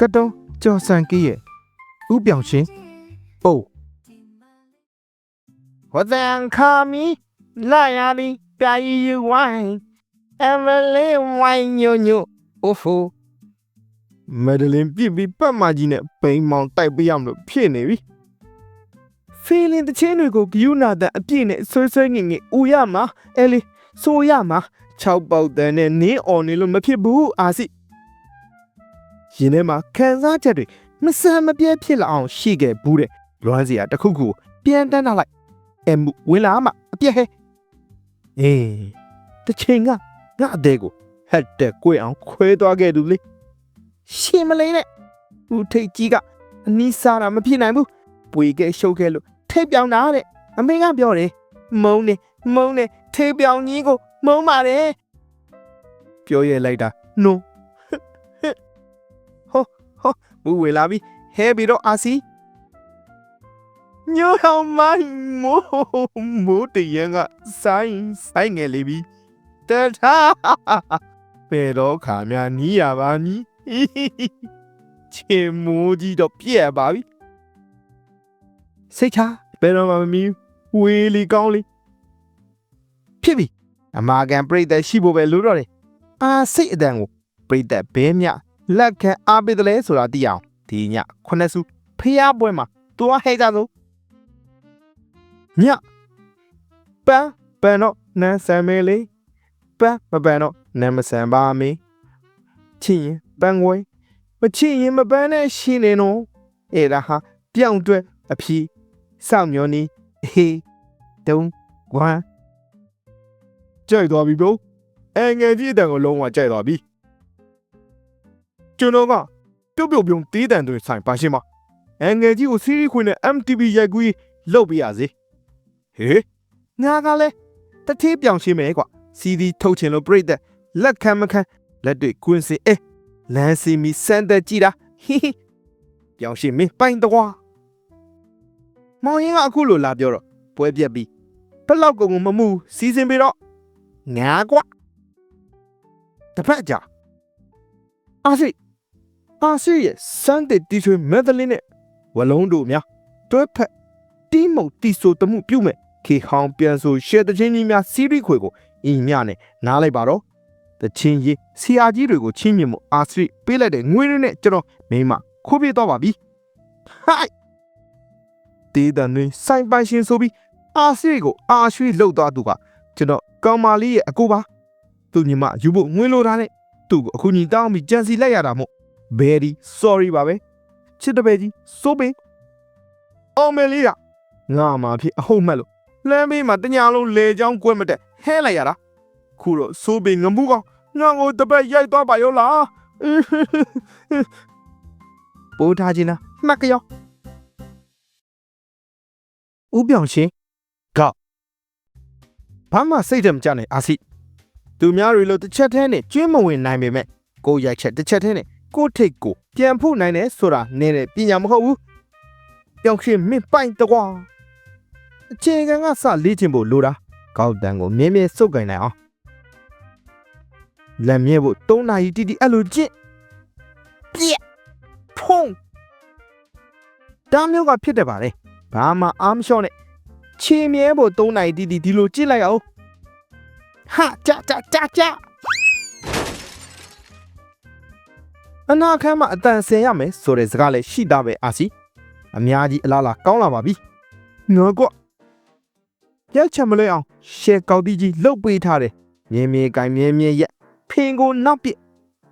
ကတုံးကျော်ဆန်ကီးရဲ့ဥပြောင်ရှင်ပုတ်ဟောတန်ခါမီလာရသည်ပြာရီယူဝိုင်းအမလေးဝိုင်းညိုညိုအိုဖိုမက်ဒလင်ပြစ်ပြီးပတ်မကြီးနဲ့ဘိန်းမောင်တိုက်ပေးရမလို့ဖြစ်နေပြီဖီလင်တချင်းတွေကိုဂယူနာတန်အပြည့်နဲ့ဆွဲဆွဲငင်ငင်ဥရမှာအဲလီဆိုရမှာ၆ပေါက်တန်နဲ့နင်းအော်နေလို့မဖြစ်ဘူးအာစီ ရင်ထဲမှာခံစားချက်တွေမဆန်မပြဲဖြစ်လာအောင်ရှိခဲ့ဘူးတဲ့လွမ်းစီကတစ်ခုခုပြန်တန်းလာလိုက်အမှုဝင်လာမှအပြက်ဟဲအေးတချင်းကငါအသေးကိုဟက်တဲ့ကိုအောင်ခွဲသွားခဲ့သူလေရှင်မလေးနဲ့ဦးထိတ်ကြီးကအနီးစားတာမဖြစ်နိုင်ဘူးပွေခဲ့ရှုပ်ခဲ့လို့ထိတ်ပြောင်တာတဲ့အမေကပြောတယ်မုံနေမုံနေထိတ်ပြောင်ကြီးကိုမုံပါတယ်ပြောရလိုက်တာနုံဟောဟော ဘူးဝေလာပြီဟဲပြီးတော့အာစီညိုဟောင်းမိုင်းမိုးမိုးတရံကဆိုင်ဆိုင်ငယ်လေးပြီတထားပေတော့ခါများနီးရပါမည်ချေမိုးကြီးတော့ပြက်ပါပြီစိတ်ချဘယ်တော့မှမမီဝေးလီကောင်းလီဖြစ်ပြီအမာကန်ပြိသက်ရှိဖို့ပဲလိုတော့တယ်အာစိတ်အတန်ကိုပြိသက်ဘဲမြ လက်ခံအားပေးတယ်လဲဆိုတာသိအောင်ဒီညခုနှစ်စုဖျားပွဲမှာတွားဟဲကြစို့ညပန်းပန်းတော့နန်းဆံမဲလေးပန်းမပန်းတော့နန်းမဆံပါမေးချစ်ရင်ပန်းခွဲမချစ်ရင်မပန်းနဲ့ရှင်းနေတော့အဲ့ဒါဟာပြောင်းတွဲအဖြီစောင့်မျောနေဟေးတုံးကွမ်ကြိုက်သွားပြီဘို့အငယ်ကြီးအတန်ကိုလုံးဝကြိုက်သွားပြီ ကျွန်တော်ကပြုတ်ပြုတ်ပြုံးတီးတန်တွေဆိုင်ပါရှင်းမအငယ်ကြီးကိုစီးရီးခွေနဲ့ MTV ရိုက်ကူးလုပ်ပြရစေဟေးငါကလည်းတတိပြောင်ရှင်းမယ်ကွာ CD ထုတ်ချင်လို့ပြိသက်လက်ခံမခံလက်တွေကွင်းစင်အဲလမ်းစီမီစမ်းသက်ကြည့်တာဟိဟိပြောင်းရှင်မင်းပိုင်တော့မောင်ရင်ကအခုလိုလာပြောတော့ပွဲပြက်ပြီးဘက်လောက်ကုန်ကုန်မမှုစီစဉ်ပြီးတော့ငါကွာတစ်ဖက်ကြာအာစီ အာစီရဲ့စမ်းတဲ့တီထွေမက်ဒလင်းနဲ့ဝလုံးတို့များတွဲဖက်တီးမုံတီဆိုတမှုပြုတ်မဲ့ခေဟောင်းပြန်ဆိုရှယ်တချင်းကြီးများစီးရီးခွေကိုအင်းမြနဲ့နားလိုက်ပါတော့တချင်းကြီးဆီယာကြီးတွေကိုချင်းမြင်မှုအာစရိပေးလိုက်တဲ့ငွေရင်းနဲ့ကျွန်တော်မိမခိုးပြေးတော့ပါပြီဟိုက်တေးတန်တွင်စိုင်ပိုင်ရှင်ဆိုပြီးအာစရိကိုအာရွှေလှုပ်သွားသူကကျွန်တော်ကောင်မာလေးရဲ့အကူပါသူညီမယူဖို့ငွေလိုတာနဲ့သူ့ကိုအခုညီတောင်းပြီးကြံစီလိုက်ရတာမို့ very sorry ပါပဲချစ်တပည့်ကြီးစိုးပင်အောင်မလေးကငါမှဖြစ်အဟုတ်မှတ်လို့လမ်းဘေးမှာတညာလုံးလေချောင်းကွက်မတက်ဟဲလိုက်ရတာခုတော့စိုးပင်ငမှုကောင်ငါ့ကိုတပတ်ရိုက်သွားပါရောလားပိုးထားခြင်းလားမှတ်ကြောဦးပြောင်ရှင်ကဘာမှစိတ်တမကြနဲ့အာစီသူများတွေလို့တစ်ချက်တည်းနဲ့ကျွင်းမဝင်နိုင်ပေမဲ့ကိုယ်ရိုက်ချက်တစ်ချက်တည်းနဲ့ ကိုယ့်ထိတ်ကိုပြန်ဖို့နိုင်တယ်ဆိုတာနည်းတဲ့ပညာမဟုတ်ဘူးပြောင်ရှင်မင်းပိုင်တကွာအခြေခံကစလေ့ကျင့်ဖို့လိုတာကောက်တန်ကိုမြဲမြဲစုပ်ကင်နိုင်အောင်လက်မြဲဖို့၃နာရီတီတီအဲ့လိုကျင့်ပြက်ဖုံးတားမျိုးကဖြစ်တယ်ပါလေဘာမှအားမလျှော့နဲ့ခြေမြဲဖို့၃နာရီတီတီဒီလိုကြည့်လိုက်အောင်ဟာကြကြကြကြ အနာခမ်းမှာအတန်ဆင်ရမယ်ဆိုတဲ့စကားလည်းရှိတာပဲအာစီအများကြီးအလားလားကောင်းလာပါပြီငါကွရက်ချံမလဲအောင်ရှယ်ကောက်တီကြီးလှုပ်ပေးထားတယ်မြင်းမြဲကိုင်မြဲမြဲရက်ဖင်ကိုနောက်ပြစ်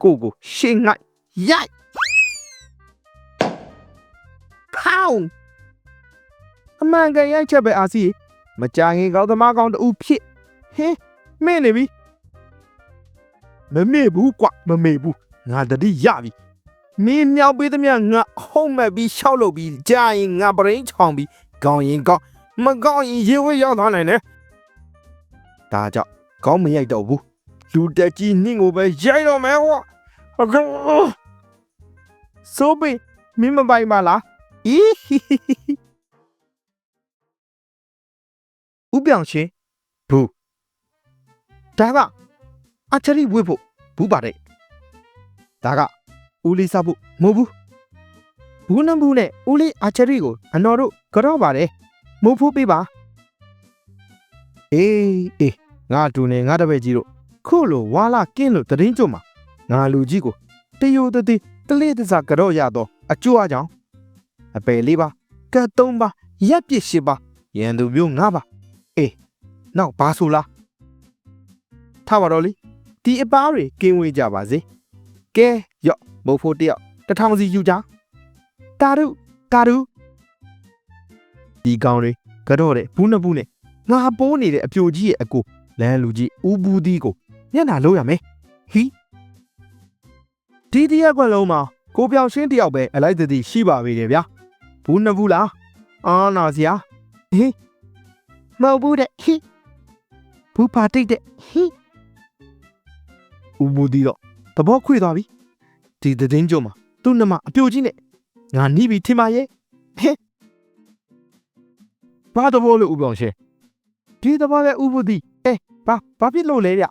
ကိုကိုရှင်းငိုက်ရိုက်ဖောင်းအမှန်ကန်ရိုက်ချက်ပဲအာစီမကြခင်ကောင်းသမားကောင်းတူဖြစ်ဟင်းမင်းနေပြီမမေ့ဘူးကွမမေ့ဘူး ငါတတိရပြီမင်းမြောက်ပေးသမျှငါဟုံးမဲ့ပြီးရှောက်လုပ်ပြီးကြာရင်ငါပရင်းချောင်ပြီးကောင်းရင်ကောင်းမကောင်းရင်ရေဝဲရောက်သွားနိုင်တယ်ဒါကြောင့်ကောင်းမရိုက်တော့ဘူးလူတက်ကြီးနှင်းကိုပဲရိုက်တော့မယ်ဟောအခုဆိုပြီးမင်းမပိုင်ပါလားအီးဟီဟီဟီဥပြောင်ရှင်ဘူးဒါကအချရီဝစ်ဖို့ဘူးပါတယ် ဒါကဦးလေးစားဖို့မဟုတ်ဘူးဘူးနဘူးနဲ့ဦးလေးအာချယ်ရီကိုအနော်တို့ကြော့ပါတယ်မဟုတ်ဖို့ပေးပါအေးအေးငါတူနေငါတပည့်ကြီးတို့ခုလိုဝါလာကင်းလို့တရင်ကြွမှာငါလူကြီးကိုတယိုတတိတလေးတစားကြော့ရတော့အကျွအကြောင်းအပယ်လေးပါကတ်သုံးပါရက်ပစ်ရှိပါရန်သူမျိုးငါပါအေးနောက်ဘာဆိုလားထားပါတော့လေဒီအပားတွေကင်းဝေးကြပါစေ ကဲရော့မဟုတ်ဖို့တယောက်တစ်ထောင်စီယူကြတာရုတာရုဒီကောင်တွေကြော့တဲ့ဘူးနှစ်ဘူးနဲ့ငါပိုးနေတဲ့အပြိုကြီးရဲ့အကိုလမ်းလူကြီးဦးဘူးသီးကိုမျက်နှာလုံးရမယ်ဟီဒီတရက်ကွက်လုံးမှာကိုပြောင်ရှင်းတယောက်ပဲအလိုက်တတိရှိပါပေတယ်ဗျာဘူးနှစ်ဘူးလားအာနာစရာမဟုတ်ဘူးတဲ့ဟိဘူးပါတိတ်တဲ့ဟိဦးဘူးသီးတော့ သဘောခွေသွားပြီဒီသတည်င်းကြုံမှာသူ့နှမအပြိုကြီးနဲ့ငါနီးပြီထင်ပါရဲ့ဟဲ့ဘာသဘောလို့ဦးပြောင်ရှင်းဒီသဘောပဲဥပုသီအဲဘာဘာဖြစ်လို့လဲဗျ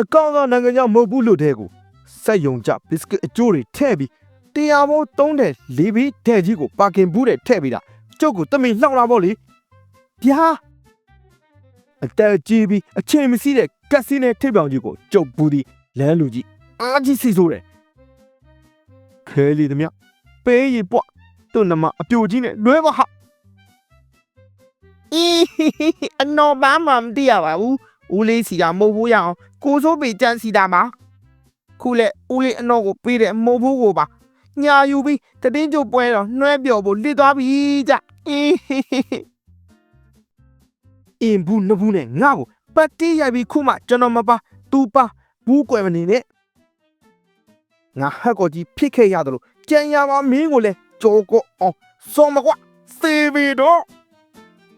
အကောင့်ကနိုင်ငံခြားမဟုတ်ဘူးလို့တဲ့ကိုစက်ယုံကြဘစ်ကစ်အကျိုးတွေထည့်ပြီးတရားဘောသုံးတဲ့လေးဘီတဲ့ကြီးကိုပါကင်ဘူးတဲ့ထည့်ပြီးတာကျုပ်ကိုတမင်လှောက်လာပေါ့လေဗျာအတက်ကြီးပြီးအချိန်မရှိတဲ့ကက်စီနဲ့ထိပ်ပြောင်ကြီးကိုကျုပ်ဘူးဒီ လမ်းလူကြီးအားကြီးစီဆိုးတယ်ခဲလီသမျှပေးရီပွတ်သူ့နမအပြိုကြီးနဲ့လွဲပါဟာအီအနော်ဘာမှမသိရပါဘူးဦးလေးစီကမဟုတ်ဘူးရအောင်ကိုစိုးပေကြမ်းစီတာမှာခုလေဦးလေးအနော်ကိုပေးတယ်မဟုတ်ဘူးကိုပါညာယူပြီးတတင်းကျုပ်ပွဲတော့နှွဲပြော်ဖို့လစ်သွားပြီကြအီအင်ဘူးနဘူးနဲ့ငါ့ကိုပတ်တီးရိုက်ပြီးခုမှကျွန်တော်မပါသူပါ ဘူးကွယ်မနေနဲ့ငါဟက်ကောကြီးဖြစ်ခဲ့ရတယ်လို့ကြံရပါမင်းကိုလဲကြောကောအောင်စောမကွာစေဗီတော့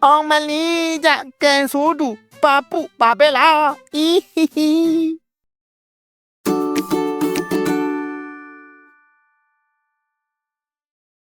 အောင်မလီကြကန်ဆိုးတူပါပုပါပဲလားအီဟီဟီ